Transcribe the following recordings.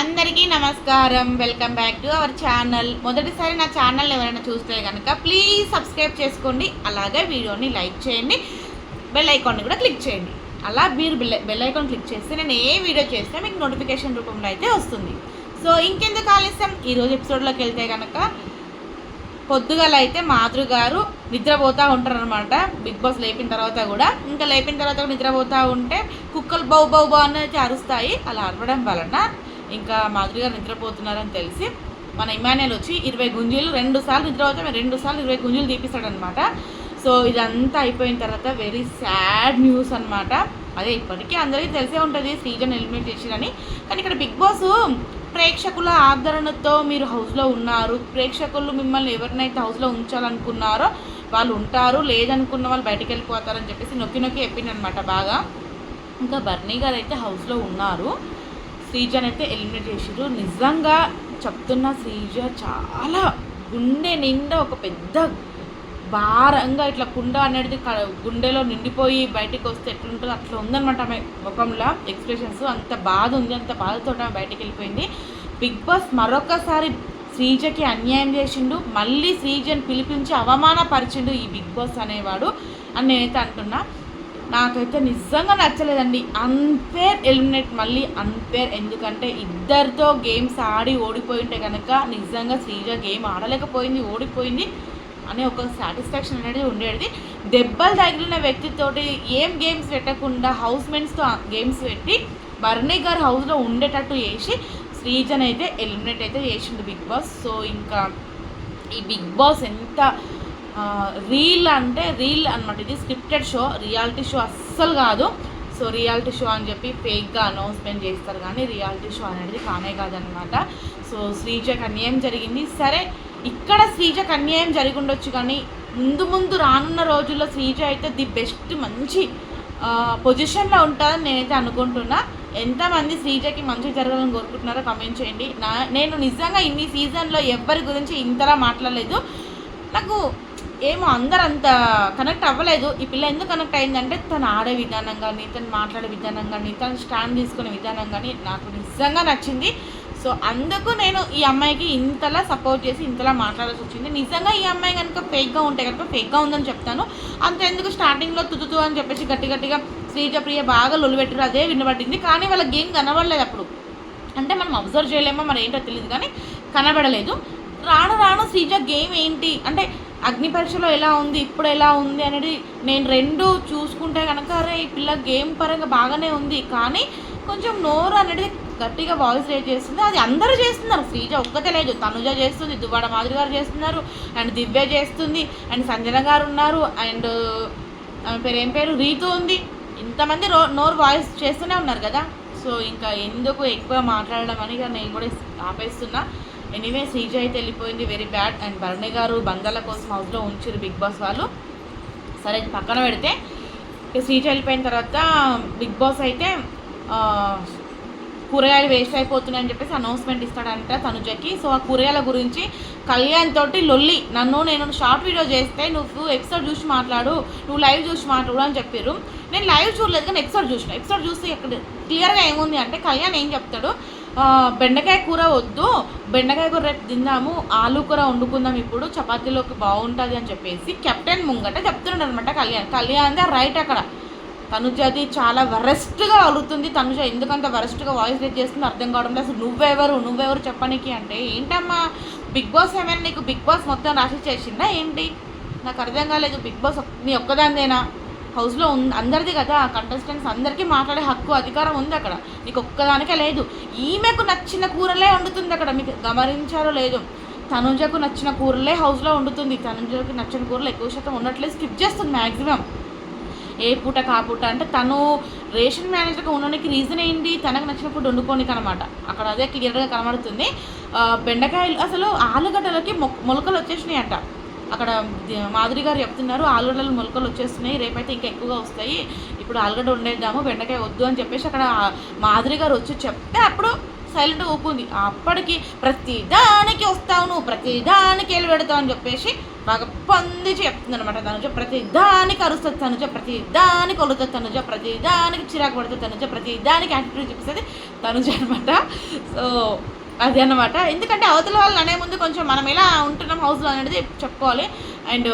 అందరికీ నమస్కారం. Welcome back to our channel మొదటిసారి నా ఛానల్ ఎవరైనా చూస్తే కనుక ప్లీజ్ సబ్స్క్రైబ్ చేసుకోండి. అలాగే వీడియోని లైక్ చేయండి. బెల్ ఐకాన్ని కూడా క్లిక్ చేయండి. అలా మీరు బెల్ బెల్ ఐకాన్ క్లిక్ చేస్తే నేను ఏ వీడియో చేస్తే మీకు నోటిఫికేషన్ రూపంలో అయితే వస్తుంది. సో ఇంకెందుకు ఆలస్యం? ఈరోజు ఎపిసోడ్లోకి వెళ్తే కనుక పొద్దుగల అయితే మాధురి గారు నిద్రపోతూ ఉంటారనమాట బిగ్ బాస్ లేపిన తర్వాత కూడా. ఇంకా లేపిన తర్వాత నిద్రపోతూ ఉంటే కుక్కలు బౌ బౌ బౌ అనేది అరుస్తాయి అలా అరవడం వలన ఇంకా మాధురి గారు నిద్రపోతున్నారని తెలిసి మన ఇమాన్యుల్ వచ్చి ఇరవై గుంజీలు రెండు సార్లు నిద్రపోతే రెండు సార్లు ఇరవై గుంజీలు తీపిస్తాడనమాట సో ఇదంతా అయిపోయిన తర్వాత వెరీ సాడ్ న్యూస్ అనమాట అదే ఇప్పటికీ అందరికీ తెలిసే ఉంటుంది సీజన్ ఎలిమినేట్ చేసిరని కానీ ఇక్కడ బిగ్ బాస్ ప్రేక్షకుల ఆదరణతో మీరు హౌస్లో ఉన్నారు. ప్రేక్షకులు మిమ్మల్ని ఎవరినైతే హౌస్లో ఉంచాలనుకున్నారో వాళ్ళు ఉంటారు. లేదనుకున్న వాళ్ళు బయటకు వెళ్ళిపోతారని చెప్పేసి నొక్కి నొక్కి చెప్పిండనమాట బాగా. ఇంకా బర్నీ గారు అయితే హౌస్లో ఉన్నారు. శ్రీజని అయితే ఎలిమినేట్ చేసారు నిజంగా చెప్తున్న శ్రీజ చాలా గుండె నిండా ఒక పెద్ద భారంగా ఇట్లా కుండ అనేది గుండెలో నిండిపోయి బయటికి వస్తే ఎట్లుంటుందో అట్లా ఉందన్నమాట ఆమె ముఖంలో ఎక్స్ప్రెషన్స్ అంత బాధ ఉంది అంత బాధతో ఆమె బయటికి వెళ్ళిపోయింది. బిగ్ బాస్ మరొకసారి శ్రీజకి అన్యాయం చేసిండు. మళ్ళీ శ్రీజని పిలిపించి అవమానపరిచిండు ఈ బిగ్ బాస్ అనేవాడు అని నేనైతే అంటున్నా. నాకైతే నిజంగా నచ్చలేదండి. అన్ఫేర్ ఎలిమినేట్ మళ్ళీ అన్ఫేర్ ఎందుకంటే ఇద్దరితో గేమ్స్ ఆడి ఓడిపోయి ఉంటే కనుక నిజంగా శ్రీగా గేమ్ ఆడలేకపోయింది ఓడిపోయింది అనే ఒక సాటిస్ఫాక్షన్ అనేది ఉండేది. దెబ్బలు తగిలిన వ్యక్తితోటి ఏం గేమ్స్ పెట్టకుండా హౌస్ మెన్స్తో గేమ్స్ పెట్టి బర్నీ గారు హౌస్లో ఉండేటట్టు చేసి శ్రీజన్ అయితే ఎలిమినేట్ అయితే చేసిండు బిగ్ బాస్. సో ఇంకా ఈ బిగ్ బాస్ ఎంత రీల్ అంటే రీల్ అనమాట ఇది స్క్రిప్టెడ్ షో రియాలిటీ షో అస్సలు కాదు. సో రియాలిటీ షో అని చెప్పి ఫేక్గా అనౌన్స్మెంట్ చేస్తారు కానీ రియాలిటీ షో అనేది కానే కాదనమాట సో శ్రీజకు అన్యాయం జరిగింది. సరే ఇక్కడ శ్రీజకు అన్యాయం జరిగి ఉండొచ్చు కానీ ముందు ముందు రానున్న రోజుల్లో శ్రీజ అయితే ది బెస్ట్ మంచి పొజిషన్లో ఉంటుందని నేనైతే అనుకుంటున్నా. ఎంతమంది శ్రీజకి మంచి జరగాలని కోరుకుంటున్నారో కమెంట్ చేయండి. నా నేను నిజంగా ఇన్ని సీజన్లో ఎవరి గురించి ఇంతలా మాట్లాడలేదు. నాకు ఏమో అందరు అంత కనెక్ట్ అవ్వలేదు. ఈ పిల్ల ఎందుకు కనెక్ట్ అయిందంటే తను ఆడే విధానం కానీ తను మాట్లాడే విధానం కానీ తను స్టాండ్ తీసుకునే విధానం కానీ నాకు నిజంగా నచ్చింది. సో అందుకు నేను ఈ అమ్మాయికి ఇంతలా సపోర్ట్ చేసి ఇంతలా మాట్లాడాల్సి వచ్చింది. నిజంగా ఈ అమ్మాయి కనుక ఫేక్గా ఉంటే కనుక ఫేక్గా ఉందని చెప్తాను. అంతెందుకు స్టార్టింగ్లో తుతుతు అని చెప్పేసి గట్టి గట్టిగా శ్రీజ ప్రియ బాగా లొలిపెట్టారు అదే వినబడింది. కానీ వాళ్ళ గేమ్ కనబడలేదు అప్పుడు. అంటే మనం అబ్జర్వ్ చేయలేమో మరి ఏంటో తెలియదు కానీ కనబడలేదు. రాను రాను శ్రీజ గేమ్ ఏంటి? అంటే అగ్ని పరీక్షలో ఎలా ఉంది ఇప్పుడు ఎలా ఉంది అనేది నేను రెండు చూసుకుంటే కనుక అరే ఈ పిల్ల గేమ్ పరంగా బాగానే ఉంది కానీ కొంచెం నోరు అనేది గట్టిగా వాయిస్ రేట్ చేస్తుంది. అది అందరూ చేస్తున్నారు. శ్రీజ ఒక్కతే లేదు. తనుజ చేస్తుంది దువ్వాడ మాధురి గారు చేస్తున్నారు అండ్ దివ్య చేస్తుంది అండ్ సంజన గారు ఉన్నారు అండ్ ఆమె పేరు ఏం పేరు? రీతు ఉంది. ఇంతమంది రో నోరు వాయిస్ చేస్తూనే ఉన్నారు కదా. సో ఇంకా ఎందుకు ఎక్కువ మాట్లాడడం అని నేను కూడా ఆపేస్తున్నా. ఎనీవే శ్రీజ అయితే వెళ్ళిపోయింది. Very bad and Bharani garu బంధాల కోసం హౌస్లో ఉంచారు బిగ్ బాస్ వాళ్ళు. సరే పక్కన పెడితే ఇక శ్రీజ వెళ్ళిపోయిన తర్వాత బిగ్ బాస్ అయితే కూరగాయలు వేస్ట్ అయిపోతున్నాయని చెప్పేసి అనౌన్స్మెంట్ ఇస్తాడంట తనుజకి. సో ఆ కూరగాయల గురించి కళ్యాణ్ తోటి లొల్లి నన్ను నేను షార్ట్ వీడియో చేస్తే నువ్వు ఎపిసోడ్ చూసి మాట్లాడు నువ్వు లైవ్ చూసి మాట్లాడు అని చెప్పారు. నేను లైవ్ చూడలేదు కానీ ఎపిసోడ్ చూసిన. ఎపిసోడ్ చూసి ఇక్కడ క్లియర్గా ఏముంది అంటే కళ్యాణ్ ఏం చెప్తాడు? బెండకాయ కూర వద్దు. బెండకాయ కూర రేపు తిందాము. ఆలు కూర వండుకుందాం ఇప్పుడు. చపాతీలోకి బాగుంటుంది అని చెప్పేసి కెప్టెన్ ముంగట చెప్తున్నాడు అనమాట కళ్యాణ్ కళ్యాణ్ రైట్ అక్కడ. తనుజది చాలా వరస్ట్గా అలుగుతుంది తనుజ. ఎందుకంత వరస్ట్గా వాయిస్ రేట్ చేస్తుందో అర్థం కావడం లేదు అసలు నువ్వెవరు? నువ్వెవరు చెప్పడానికి అంటే ఏంటమ్మా బిగ్ బాస్ ఏమైనా నీకు బిగ్ బాస్ మొత్తం రాసి చేసిందా ఏంటి? నాకు అర్థం కాలేదు. బిగ్ బాస్ నీ ఒక్కదానిదేనా? హౌస్లో ఉంది అందరిది కదా కంటెస్టెంట్స్ అందరికీ మాట్లాడే హక్కు అధికారం ఉంది అక్కడ. నీకు ఒక్కదానికే లేదు. ఈమెకు నచ్చిన కూరలే వండుతుంది అక్కడ. మీకు గమనించారో లేదు. తనుజకు నచ్చిన కూరలే హౌస్లో వండుతుంది. తనుజకు నచ్చిన కూరలు ఎక్కువ శాతం ఉండట్లేదు. స్కిప్ చేస్తుంది మ్యాక్సిమం ఏ పూట కా పూట అంటే తను రేషన్ మేనేజర్గా ఉండడానికి రీజన్ ఏంటి? తనకు నచ్చిన ఫుడ్ వండుకోనికి అనమాట అక్కడ అదే క్లియర్గా కనబడుతుంది. బెండకాయలు అసలు ఆలుగడ్డలకి మొ- మొలకలు వచ్చేసినాయి అంట అక్కడ మాధురి గారు చెప్తున్నారు ఆలుగడ్డలు మొలకలు వచ్చేస్తున్నాయి రేపైతే ఇంకా ఎక్కువగా వస్తాయి. ఇప్పుడు ఆలుగడ్డ వండేద్దాము బెండకాయ వద్దు అని చెప్పేసి అక్కడ మాధురి గారు వచ్చి చెప్తే అప్పుడు సైలెంట్ ఊపుంది అప్పటికి ప్రతి దానికి వస్తావు నువ్వు ప్రతి దానికి వెళ్ళి పెడతావు అని చెప్పేసి బాగా పొందించి చెప్తుంది అనమాట తనుజ. ప్రతి దానికి అరుస్తుంది తనుజ ప్రతి దానికి ఒలుతుంది తనుజ ప్రతి దానికి చిరాకు పడుతుంది తనుజ ప్రతి దానికి యాటిట్యూడ్ చూపిస్తుంది తనుజ అనమాట సో అది అనమాట ఎందుకంటే అవతల వాళ్ళు అనే ముందు కొంచెం మనం ఎలా ఉంటున్నాం హౌస్లో అనేది చెప్పుకోవాలి. అండ్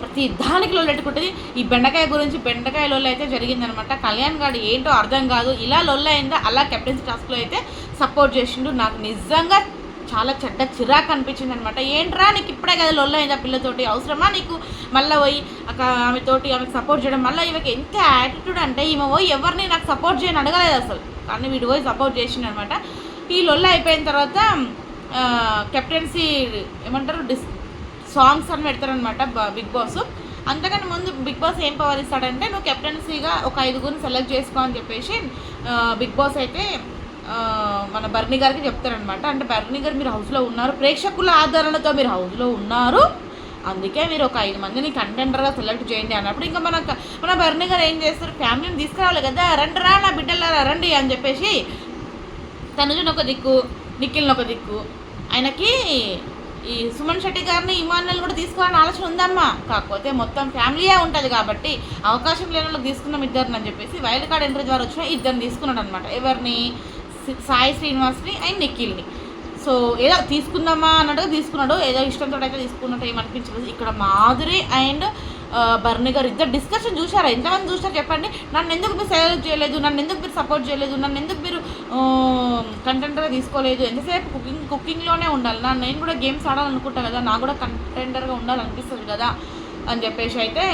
ప్రతి దానికి లొల్లెట్టుకుంటుంది ఈ బెండకాయ గురించి బెండకాయ లొల్ల అయితే జరిగిందనమాట కళ్యాణ్ గారు ఏంటో అర్థం కాదు. ఇలా లొల్లు అయిందా? అలా కెప్టెన్సీ టాస్క్లో అయితే సపోర్ట్ చేసిండు. నాకు నిజంగా చాలా చెడ్డ చిరాకు అనిపించింది అనమాట ఏంట్రా? నీకు ఇప్పుడే కదా లొల్ల అయింది ఆ పిల్లతోటి? అవసరమా నీకు? మళ్ళీ పోయి అక్క ఆమెతోటి ఆమెకు సపోర్ట్ చేయడం. మళ్ళీ ఈమెకి ఎంత యాటిట్యూడ్ అంటే ఈమె పోయి ఎవరిని నాకు సపోర్ట్ చేయని అడగలేదు అసలు. కానీ వీడు పోయి సపోర్ట్ చేసిండు అనమాట ఈ లొల్ల అయిపోయిన తర్వాత కెప్టెన్సీ ఏమంటారు డిస్ సాంగ్స్ అని పెడతారనమాట బిగ్ బాస్. అంతకని ముందు బిగ్ బాస్ ఏం పవర్ ఇస్తాడంటే నువ్వు కెప్టెన్సీగా ఒక ఐదుగురిని సెలెక్ట్ చేసుకో అని చెప్పేసి బిగ్ బాస్ అయితే మన బర్నీ గారికి చెప్తారనమాట అంటే బర్నీ గారు మీరు హౌస్లో ఉన్నారు ప్రేక్షకుల ఆధారణతో మీరు హౌస్లో ఉన్నారు. అందుకే మీరు ఒక ఐదు మందిని కంటెండర్గా సెలెక్ట్ చేయండి అన్నప్పుడు ఇంకా మన మన బర్నీ గారు ఏం చేస్తారు ఫ్యామిలీని తీసుకురావాలి కదా రండి రా నా బిడ్డలారా రండి అని చెప్పేసి తనుజుని ఒక దిక్కు నిఖిల్ని ఒక దిక్కు. ఆయనకి ఈ సుమన్ శెట్టి గారిని ఇమానులు కూడా తీసుకోవాలని ఆలోచన ఉందమ్మా. కాకపోతే మొత్తం ఫ్యామిలీయే ఉంటుంది కాబట్టి అవకాశం లేని వాళ్ళకి తీసుకున్నాం ఇద్దరిని అని చెప్పేసి వైల్డ్ కార్డ్ ఎంట్రీ ద్వారా వచ్చిన ఇద్దరిని తీసుకున్నాడు అనమాట ఎవరిని సాయి శ్రీనివాస్ని అండ్ నిఖిల్ని. సో ఏదో తీసుకుందామా అన్నట్టుగా తీసుకున్నాడు. ఏదో ఇష్టంతో అయితే తీసుకున్నట్టు ఏమనిపించలేదు. ఇక్కడ మాధురి అండ్ బర్ని గారు ఇద్దరు డిస్కషన్ చూశారా? ఎంతమంది చూశారు చెప్పండి? నన్ను ఎందుకు మీరు సెలెక్ట్ చేయలేదు? నన్ను ఎందుకు మీరు సపోర్ట్ చేయలేదు? నన్ను ఎందుకు మీరు కంటెంటర్గా తీసుకోలేదు. ఎంతసేపు కుకింగ్ కుకింగ్లోనే ఉండాలి. నా నేను కూడా గేమ్స్ ఆడాలనుకుంటాను కదా. నాకు కూడా కంటెంటర్గా ఉండాలనిపిస్తుంది కదా అని చెప్పేసి అయితే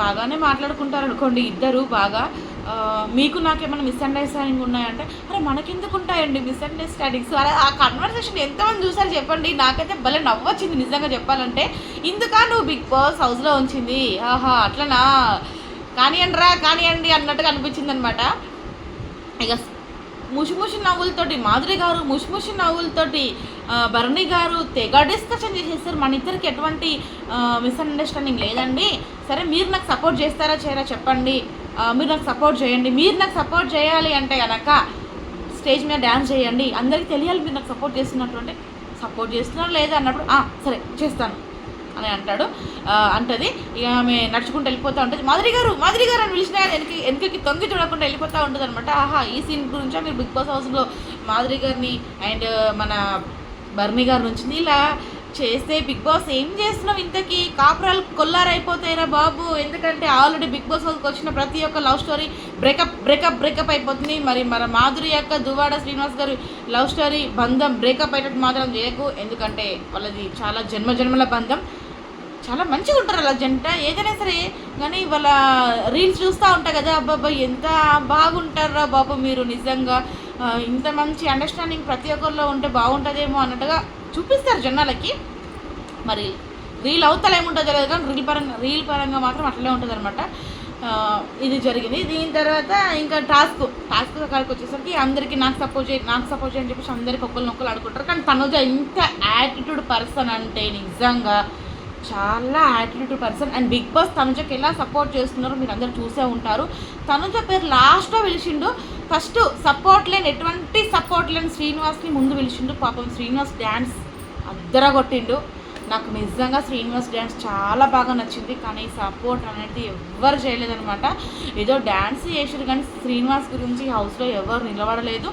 బాగానే మాట్లాడుకుంటారు అనుకోండి ఇద్దరు బాగా. మీకు నాకేమైనా మిస్అండర్స్టాండింగ్ ఉన్నాయంటే అరే మనకెందుకు ఉంటాయండి మిస్అండర్స్టాండింగ్స్ అలా ఆ కన్వర్సేషన్ ఎంతమంది చూసారు చెప్పండి. నాకైతే భలే నవ్వొచ్చింది నిజంగా చెప్పాలంటే. ఇందుకా నువ్వు బిగ్ బాస్ హౌస్లో ఉంచింది? ఆహా అట్లనా? కానివ్వండి రా కానివ్వండి అన్నట్టుగా అనిపించింది అనమాట ఇక ముషిముషి నవ్వులతోటి మాధురి గారు ముషిముషి నవ్వులతోటి భరణి గారు తెగ డిస్కషన్ చేసేస్తారు మన ఇద్దరికి ఎటువంటి మిస్అండర్స్టాండింగ్ లేదండి. సరే మీరు నాకు సపోర్ట్ చేస్తారా చేయరా చెప్పండి. మీరు నాకు సపోర్ట్ చేయండి. మీరు నాకు సపోర్ట్ చేయాలి అంటే కనుక స్టేజ్ మీద డ్యాన్స్ చేయండి. అందరికీ తెలియాలి మీరు నాకు సపోర్ట్ చేస్తున్నట్టు అంటే సపోర్ట్ చేస్తున్నారు లేదా అన్నప్పుడు సరే చేస్తాను. అని అంటాడు. అంటది. ఇక ఆమె నడుచుకుంటూ వెళ్ళిపోతూ ఉంటుంది. మాదిరి గారు మాదిరి గారు అని పిలిచిన వెనక వెనక్కి తొంగి చూడకుండా వెళ్ళిపోతూ ఉంటుంది అనమాట ఆహా ఈ సీన్ గురించే? మీరు బిగ్ బాస్ హౌస్లో మాదిరి గారిని అండ్ మన బర్నీ గారి నుంచి ఇలా చేస్తే బిగ్ బాస్ ఏం చేస్తున్నావు ఇంతకీ? కాపురాలు కొల్లారైపోతాయిరా బాబు. ఎందుకంటే ఆల్రెడీ బిగ్ బాస్ హౌస్కి వచ్చిన ప్రతి ఒక్క love story breakup breakup breakup అయిపోతుంది. మరి మన మాధురి యొక్క దువాడ శ్రీనివాస్ గారి లవ్ స్టోరీ బంధం బ్రేకప్ అయ్యేటట్టు మాత్రం చేయకు. ఎందుకంటే వాళ్ళది చాలా జన్మ జన్మల బంధం. చాలా మంచిగా ఉంటారు అలా జంట. ఏదైనా సరే కానీ వాళ్ళ రీల్స్ చూస్తూ ఉంటా కదా అబ్బాబ్బా ఎంత బాగుంటారా బాబు మీరు నిజంగా. ఇంత మంచి అండర్స్టాండింగ్ ప్రతి ఒక్కరిలో ఉంటే బాగుంటుందేమో అన్నట్టుగా చూపిస్తారు జనాలకి. మరి రీల్ అవతల ఏముంటుందో తెలియదు కానీ రీల్ పరంగా రీల్ పరంగా మాత్రం అట్లనే ఉంటుంది అనమాట ఇది జరిగింది. దీని తర్వాత ఇంకా టాస్క్ టాస్క్ కాడికి వచ్చేసరికి అందరికీ నాకు సపోర్ట్ చేయి నాకు సపోర్ట్ చేయని చెప్పేసి అందరికి ఒకరిని ఒకరు అడుగుంటారు కానీ తనుజ ఇంత యాటిట్యూడ్ పర్సన్ అంటే నిజంగా చాలా attitude person and Bigg Boss తనుజకి ఎలా సపోర్ట్ చేస్తున్నారో మీరు అందరు చూసే ఉంటారు. తనుజ పేరు లాస్ట్లో పిలిచిండు. ఫస్ట్ సపోర్ట్ లేని ఎటువంటి సపోర్ట్ లేని శ్రీనివాస్ని ముందు పిలిచిండు. పాపం శ్రీనివాస్ డ్యాన్స్ అద్దర కొట్టిండు నాకు నిజంగా శ్రీనివాస్ డ్యాన్స్ చాలా బాగా నచ్చింది. కానీ సపోర్ట్ అనేది ఎవ్వరు చేయలేదనమాట ఏదో డ్యాన్స్ చేసారు కానీ శ్రీనివాస్ గురించి హౌస్లో ఎవరు నిలబడలేదు.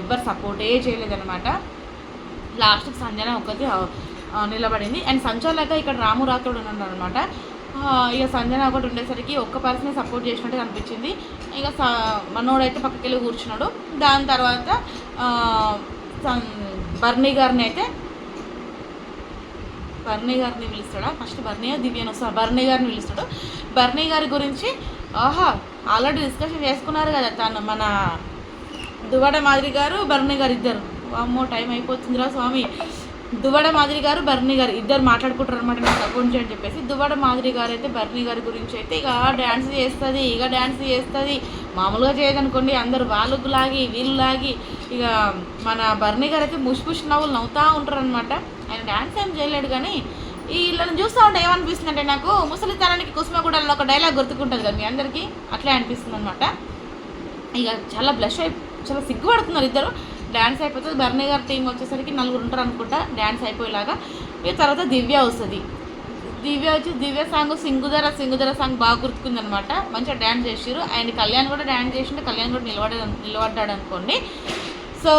ఎవ్వరు సపోర్టే చేయలేదనమాట లాస్ట్కి సంజన ఒకటి నిలబడింది. అండ్ సంచాలక ఇక్కడ రాము రాథోడ్ ఉన్నాడు అనమాట ఇక సంజన ఒకటి ఉండేసరికి ఒక్క పర్సనే సపోర్ట్ చేసినట్టు అనిపించింది ఇక స మనోడైతే పక్కకి వెళ్ళి కూర్చున్నాడు. దాని తర్వాత ఆ, బర్నీ గారిని అయితే బర్నీ గారిని పిలుస్తాడా? ఫస్ట్ బర్నీ దివ్యను వస్తారు బర్నీ గారిని పిలుస్తాడు. బర్నీ గారి గురించి ఆహా ఆల్రెడీ డిస్కషన్ చేసుకున్నారు కదా తను మన దువ్వడ మాదిరి గారు బర్నీ గారు ఇద్దరు అమ్మో టైం అయిపోతుందిరా స్వామి. దువ్వడ మాదిరి గారు బర్నీ గారు ఇద్దరు మాట్లాడుకుంటారు అనమాట నాకు అకౌంట్ అని చెప్పేసి. దువ్వడ మాదిరి గారు అయితే బర్నీ గారి గురించి అయితే ఇక డ్యాన్స్ చేస్తుంది ఇక డ్యాన్స్ చేస్తుంది. మామూలుగా చేయదనుకోండి అందరు వాళ్ళకు లాగి వీళ్ళు లాగి ఇక మన బర్నీ గారు అయితే ముష్ ముష్ నవ్వులు నవ్వుతూ ఉంటారు అనమాట ఆయన డ్యాన్స్ ఏం చేయలేడు కానీ వీళ్ళని చూస్తూ ఉంటే ఏమనిపిస్తుంది అంటే నాకు ముసలితనానికి కుసుమగూడలో ఒక డైలాగ్ గుర్తుకుంటుంది కదా మీ అందరికీ? అట్లే అనిపిస్తుంది అనమాట ఇక చాలా బ్లష్ అయి చాలా సిగ్గుపడుతున్నారు ఇద్దరు. డ్యాన్స్ అయిపోతుంది. భరణి గారి టీం వచ్చేసరికి నలుగురు ఉంటారు అనుకుంటా. డ్యాన్స్ అయిపోయేలాగా. ఇక తర్వాత దివ్య వస్తుంది. దివ్య వచ్చి దివ్య సాంగ్ సింగుదర సింగుధర సాంగ్ బాగా గుర్తుకుంది అనమాట మంచిగా డ్యాన్స్ చేసిరు అండ్ కళ్యాణ్ కూడా డ్యాన్స్ చేసిండు. కళ్యాణ్ కూడా నిలబడ నిలబడ్డాడు అనుకోండి. సో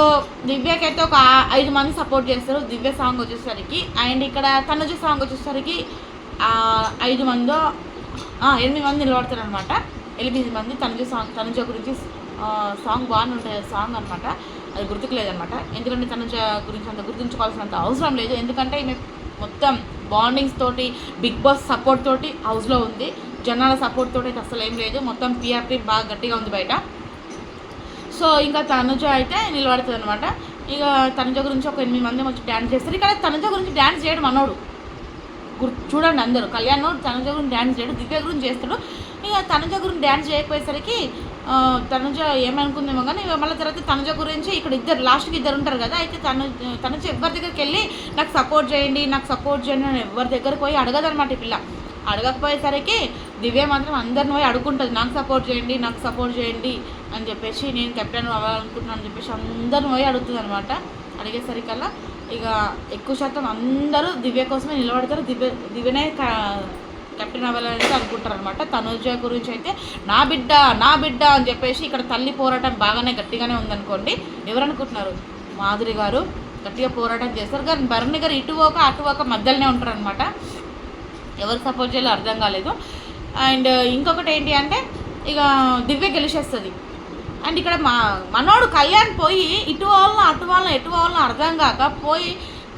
దివ్యకైతే ఒక ఐదు మంది సపోర్ట్ చేస్తారు. దివ్య సాంగ్ వచ్చేసరికి అండ్ ఇక్కడ తనుజ సాంగ్ వచ్చేసరికి ఐదు మందో ఎనిమిది మంది నిలబడతారు అనమాట ఎనిమిది మంది తనుజ సాంగ్ తనుజ గురించి సాంగ్ బాగానే ఉంటుంది సాంగ్ అనమాట. అది గుర్తుకు లేదనమాట ఎందుకంటే తన గురించి అంత గుర్తుంచుకోవాల్సినంత అవసరం లేదు. ఎందుకంటే ఈమె మొత్తం బాండింగ్స్ తోటి బిగ్ బాస్ సపోర్ట్ తోటి హౌస్లో ఉంది. జనాల సపోర్ట్ తోటి అయితే అసలు ఏం లేదు. మొత్తం పిఆర్పి బాగా గట్టిగా ఉంది బయట. సో ఇంకా తనుజ అయితే నిలబడుతుంది అనమాట ఇక తనుజ గురించి ఒక ఎనిమిది మంది వచ్చి డ్యాన్స్ చేస్తారు. ఇక్కడ తనుజ గురించి డ్యాన్స్ చేయడం మనోడు గుర్ చూడండి అందరూ. కళ్యాణ్ తనుజ గురించి డ్యాన్స్ చేయడు దివ్య గురించి చేస్తాడు. ఇక తనుజ గురించి డ్యాన్స్ చేయకపోయేసరికి తనుజ ఏమనుకుందేమో కానీ ఇక మళ్ళీ తర్వాత తనుజ గురించి ఇక్కడ ఇద్దరు లాస్ట్కి ఇద్దరు ఉంటారు కదా అయితే తను తనుజ ఎవరి దగ్గరికి వెళ్ళి నాకు సపోర్ట్ చేయండి నాకు సపోర్ట్ చేయండి అని ఎవరి దగ్గరికి పోయి అడగదనమాట ఈ పిల్ల. అడగకపోయేసరికి దివ్య మాత్రం అందరిని పోయి అడుగుంటుంది నాకు సపోర్ట్ చేయండి నాకు సపోర్ట్ చేయండి అని చెప్పేసి నేను కెప్టెన్ అవ్వాలనుకుంటున్నాను అని చెప్పేసి అందరిని పోయి అడుగుతుంది అనమాట అడిగేసరికల్లా ఇక ఎక్కువ శాతం అందరూ దివ్య కోసమే నిలబడతారు. దివ్య దివ్యనే కెప్టెన్ అవ్వాలని అనుకుంటారు అనమాట తనుజ గురించి అయితే నా బిడ్డ నా బిడ్డ అని చెప్పేసి ఇక్కడ తల్లి పోరాటం బాగానే గట్టిగానే ఉందనుకోండి. ఎవరనుకుంటున్నారు? మాధురి గారు గట్టిగా పోరాటం చేస్తారు. కానీ భరణి గారు ఇటు ఒక అటు ఒక మధ్యలోనే ఉంటారు అనమాట ఎవరు సపోర్ట్ చేయాలో అర్థం కాలేదు. అండ్ ఇంకొకటి ఏంటి అంటే ఇక దివ్య గెలిచేస్తుంది. అండ్ ఇక్కడ మా మనోడు కళ్యాణ్ పోయి ఇటు వాళ్ళని అటు వాళ్ళని ఎటు వాళ్ళని అర్థం కాక పోయి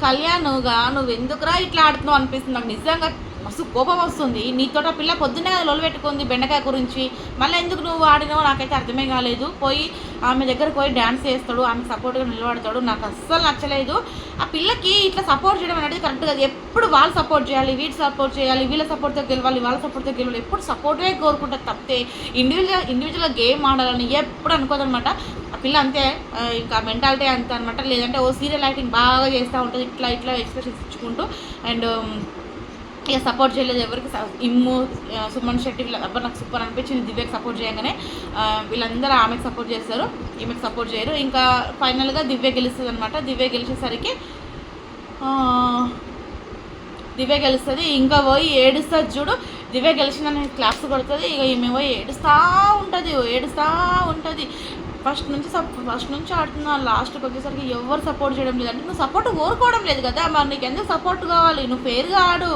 కళ్యాణ్గా నువ్వు ఎందుకురా ఇట్లా ఆడుతున్నావు? అనిపిస్తుంది. నాకు నిజంగా మస్తు కోపం వస్తుంది. నీతో పిల్ల పొద్దున్నే కదా లొల్లు పెట్టుకుంది బెండకాయ గురించి. మళ్ళీ ఎందుకు నువ్వు ఆడినావో నాకైతే అర్థమే కాలేదు. పోయి ఆమె దగ్గరకు పోయి డ్యాన్స్ చేస్తాడు ఆమె సపోర్ట్గా నిలబడతాడు. నాకు అస్సలు నచ్చలేదు. ఆ పిల్లకి ఇట్లా సపోర్ట్ చేయడం అనేది కరెక్ట్ కాదు. ఎప్పుడు వాళ్ళు సపోర్ట్ చేయాలి వీటి సపోర్ట్ చేయాలి వీళ్ళ సపోర్ట్తో గెలవాలి వాళ్ళ సపోర్ట్తో గెలవాలి. ఎప్పుడు సపోర్టే కోరుకుంటారు తప్పితే ఇండివిజువల్ ఇండివిజువల్గా గేమ్ ఆడాలని ఎప్పుడు అనుకోదనమాట ఆ పిల్ల అంతే. ఇంకా మెంటాలిటీ అంతే అనమాట లేదంటే ఓ సీరియల్ యాక్టింగ్ బాగా చేస్తూ ఉంటుంది. ఇట్లా ఇట్లా ఎక్స్ప్రెషన్స్ ఇచ్చుకుంటూ. అండ్ ఇక సపోర్ట్ చేయలేదు ఎవరికి ఇమ్ము సుమన్ శెట్టి వీళ్ళ అబ్బా నాకు సూపర్ అనిపించింది దివ్యకి సపోర్ట్ చేయగానే. వీళ్ళందరూ ఆమెకు సపోర్ట్ చేస్తారు ఈమెకు సపోర్ట్ చేయరు. ఇంకా ఫైనల్గా దివ్య గెలుస్తుంది అనమాట దివ్య గెలిచేసరికి దివ్య గెలుస్తుంది. ఇంకా పోయి ఏడుస్తుంది చూడు. దివ్య గెలిచిందని క్లాప్స్ కొడుతుంది. ఇక ఈమె పోయి ఏడుస్తూ ఉంటుంది ఏడుస్తూ ఉంటుంది. ఫస్ట్ నుంచి సప్ ఫస్ట్ నుంచి ఆడుతున్నా లాస్ట్కి వచ్చేసరికి ఎవరు సపోర్ట్ చేయడం లేదంటే నువ్వు సపోర్ట్ కోరుకోవడం లేదు కదా. మరి నీకు ఎందుకు సపోర్ట్ కావాలి? నువ్వు ఫేర్గా ఆడు.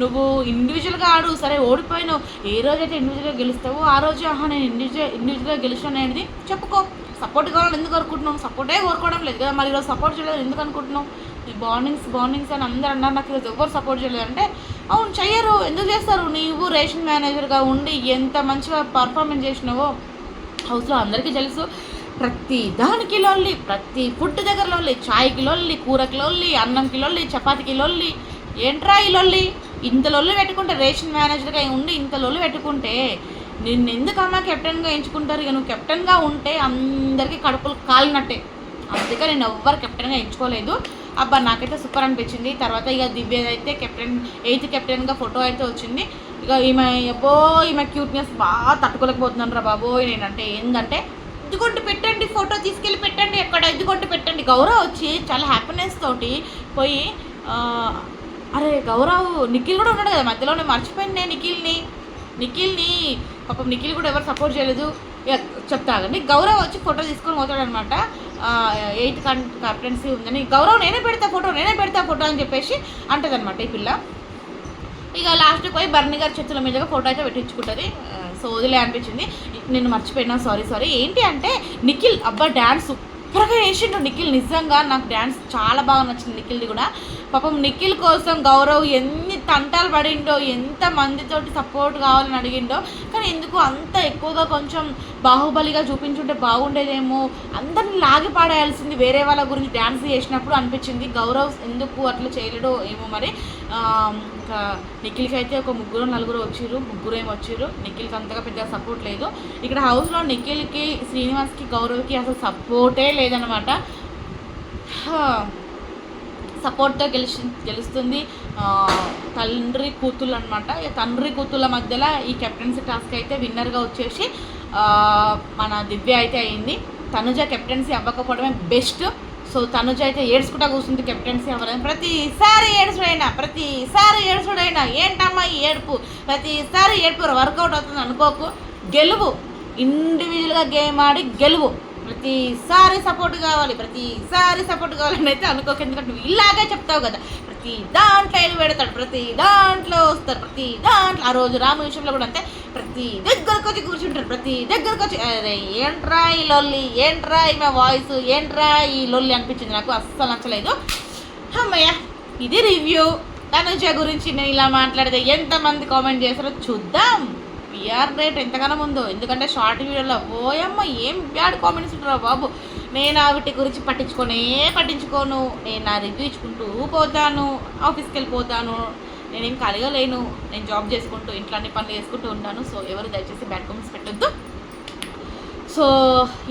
నువ్వు ఇండివిజువల్గా ఆడు సరే ఓడిపోయినావు. ఏ రోజైతే ఇండివిజువల్గా గెలుస్తావో ఆ రోజు ఆహా నేను ఇండివిజువల్ ఇండివిజువల్గా గెలిచాను అనేది చెప్పుకో. సపోర్ట్ కావాలని ఎందుకు అనుకుంటున్నావు సపోర్టే కోరుకోవడం లేదు కదా. మరి ఈరోజు సపోర్ట్ చేయలేదు ఎందుకు అనుకుంటున్నావు? ఈ బాండింగ్స్ బాండింగ్స్ అని అందరూ అన్నారు. నాకు ఈరోజు ఎవరు సపోర్ట్ చేయలేదు అంటే అవును చెయ్యరు. ఎందుకు చేస్తారు? నీవు రేషన్ మేనేజర్గా ఉండి ఎంత మంచిగా పర్ఫార్మెన్స్ చేసినావో హౌస్లో అందరికీ తెలుసు. ప్రతి దానికి లొల్లి ప్రతి ఫుడ్ దగ్గర లొల్లి చాయ్కి లొల్లి కూరకి లొల్లి అన్నంకి లొల్లి చపాతీకి లొల్లి ఏంట్రా ఈ లొల్లి? ఇంత పెట్టుకుంటే రేషన్ మేనేజర్గా ఉండి ఇంత లొల్లి పెట్టుకుంటే నిన్ను ఎందుకమ్మా కెప్టెన్గా ఎంచుకుంటారు? ఇక నువ్వు కెప్టెన్గా ఉంటే అందరికీ కడుపులు కాలినట్టే. అందుకే నేను ఎవ్వరు కెప్టెన్గా ఎంచుకోలేదు. అబ్బా నాకైతే సూపర్ అనిపించింది. తర్వాత ఇక దివ్య అయితే కెప్టెన్ ఎయిత్ కెప్టెన్గా ఫోటో అయితే వచ్చింది. ఇక ఈమె అబ్బో ఈమె క్యూట్నెస్ బాగా తట్టుకోలేకపోతున్నాను రా బాబో నేనంటే ఏంటంటే ఇదిగొంటి పెట్టండి ఫోటో తీసుకెళ్ళి పెట్టండి ఎక్కడ ఇదిగొంటి పెట్టండి. గౌరవ్ వచ్చి చాలా హ్యాపీనెస్ తోటి పోయి అరే గౌరవ్ నిఖిల్ కూడా ఉన్నాడు కదా మధ్యలోనే మర్చిపోయింది నేను నిఖిల్ని. నిఖిల్ని పాపం నిఖిల్ కూడా ఎవరు సపోర్ట్ చేయలేదు. ఇక చెప్తా కానీ గౌరవ్ వచ్చి ఫోటో తీసుకొని పోతాడు అనమాట ఎయిత్ కన్ కెప్టెన్సీ ఉందని. గౌరవ్ నేనే పెడతా ఫోటో నేనే పెడతా ఫోటో అని చెప్పేసి అంటదనమాట ఈ పిల్ల. ఇక లాస్ట్కి పోయి బర్ని గారి చేతుల మీదుగా ఫోటో అయితే పెట్టించుకుంటుంది. సో వదిలే అనిపించింది. నేను మర్చిపోయినా సారీ సారీ ఏంటి అంటే నిఖిల్ అబ్బా డ్యాన్స్ సూపర్గా వేసిండు నిఖిల్. నిజంగా నాకు డ్యాన్స్ చాలా బాగా నచ్చింది నిఖిల్ది కూడా. పాపం నిఖిల్ కోసం గౌరవ్ ఎన్ని తంటాలు పడిండో ఎంత మందితోటి సపోర్ట్ కావాలని అడిగిండో కానీ ఎందుకు అంత ఎక్కువగా కొంచెం బాహుబలిగా చూపించుంటే బాగుండేదేమో. అందరిని లాగి పాడేయాల్సింది వేరే వాళ్ళ గురించి డ్యాన్స్ చేసినప్పుడు అనిపించింది. గౌరవ్ ఎందుకు అట్లా చేయలేడో ఏమో మరి. ఇంకా నిఖిల్కి అయితే ఒక ముగ్గురు నలుగురు వచ్చిర్రు ముగ్గురు ఏమి వచ్చిర్రు. నిఖిల్కి అంతగా పెద్ద సపోర్ట్ లేదు. ఇక్కడ హౌస్లో నిఖిల్కి శ్రీనివాస్కి గౌరవ్కి అసలు సపోర్టే లేదనమాట సపోర్ట్తో గెలిచి గెలుస్తుంది తండ్రి కూతుళ్ళు అనమాట తండ్రి కూతుళ్ళ మధ్యలో ఈ కెప్టెన్సీ టాస్క్ అయితే విన్నర్గా వచ్చేసి మన దివ్య అయితే అయింది. తనుజ కెప్టెన్సీ అవ్వకపోవడమే బెస్ట్ సో తనుజ అయితే ఏడ్చుకుంటా కూర్చుంది కెప్టెన్సీ అవ్వాలని ప్రతిసారి ఏడుచుడైనా ప్రతిసారి ఏడుచుడైనా ఏంటమ్మా ఈ ఏడుపు? ప్రతిసారి ఏడుపు వర్కౌట్ అవుతుంది అనుకోకు. గెలువు. ఇండివిజువల్గా గేమ్ ఆడి గెలువు. ప్రతిసారి సపోర్ట్ కావాలి ప్రతిసారి సపోర్ట్ కావాలని అయితే అనుకోకు. ఎందుకంటే నువ్వు ఇలాగే చెప్తావు కదా. ప్రతి దాంట్లో ఏలు పెడతాడు? ప్రతి దాంట్లో వస్తారు. ప్రతి దాంట్లో. ఆ రోజు రాము విషయంలో కూడా అంతే. ప్రతి దగ్గరకు వచ్చి కూర్చుంటారు. ప్రతి దగ్గరకు వచ్చి అరే ఏంట్రా ఈ లొల్లి? ఏంట్రా ఈమె వాయిస్? ఏంట్రా ఈ లొల్లి? అనిపించింది నాకు. అస్సలు నచ్చలేదు. అమ్మయ్య ఇది రివ్యూ. తనుజ గురించి నేను ఇలా మాట్లాడితే ఎంతమంది కామెంట్ చేస్తారో చూద్దాం. పిఆర్ రేట్ ఎంతగానో ఉందో. ఎందుకంటే షార్ట్ వీడియోలో ఓయమ్మ ఏం బ్యాడ్ కామెంట్స్ ఉంటారో బాబు. నేను ఆవిటి గురించి పట్టించుకోనే పట్టించుకోను. నేను నా రివ్యూ ఇచ్చుకుంటూ పోతాను ఆఫీస్కి వెళ్ళిపోతాను నేనేం ఖాళీగా లేను. నేను జాబ్ చేసుకుంటూ ఇంట్లో అన్ని పనులు చేసుకుంటూ ఉంటాను. సో ఎవరు దయచేసి బ్యాడ్ కామెంట్స్ పెట్టొద్దు. సో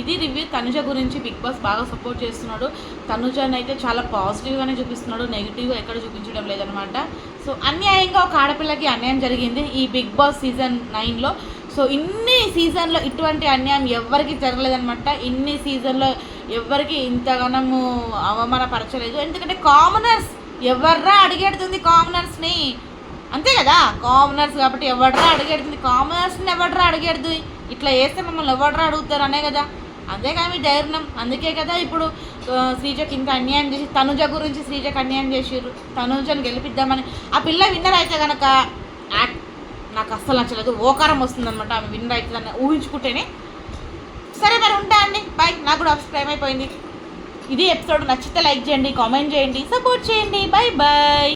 ఇది రివ్యూ తనుజ గురించి. బిగ్ బాస్ బాగా సపోర్ట్ చేస్తున్నాడు. తనుజని అయితే చాలా పాజిటివ్గానే చూపిస్తున్నాడు. నెగిటివ్గా ఎక్కడ చూపించడం లేదనమాట సో అన్యాయంగా ఒక ఆడపిల్లకి అన్యాయం జరిగింది ఈ బిగ్ బాస్ సీజన్ నైన్లో సో ఇన్ని సీజన్లో ఇటువంటి అన్యాయం ఎవరికి జరగలేదనమాట ఇన్ని సీజన్లో ఎవరికి ఇంతగానము అవమానపరచలేదు. ఎందుకంటే కామనర్స్ ఎవర్రా అడిగెడుతుంది కామనర్స్ని అంతే కదా? కామనర్స్ కాబట్టి ఎవడరా అడిగెడుతుంది? కామనర్స్ని ఎవడరా అడిగెడుతుంది? ఇట్లా వేస్తే మమ్మల్ని ఎవడరా అడుగుతారు అనే కదా? అంతేగా మీ ధైర్యం? అందుకే కదా ఇప్పుడు శ్రీజకి ఇంత అన్యాయం చేసి తనుజ గురించి శ్రీజకి అన్యాయం చేసిర్రు. తనుజని గెలిపిద్దామని. ఆ పిల్ల విన్నర్ అయితే కనుక నాకు అస్సలు నచ్చలేదు. ఓకారం వస్తుందనమాట ఆమె విన్నర్ అవుతుందని ఊహించుకుంటేనే సరే మరి ఉంటా అండి. బాయ్ నాకు కూడా సబ్స్క్రైబ్ అయిపోయింది. ఇది ఎపిసోడ్ నచ్చితే లైక్ చేయండి కామెంట్ చేయండి సపోర్ట్ చేయండి. Bye bye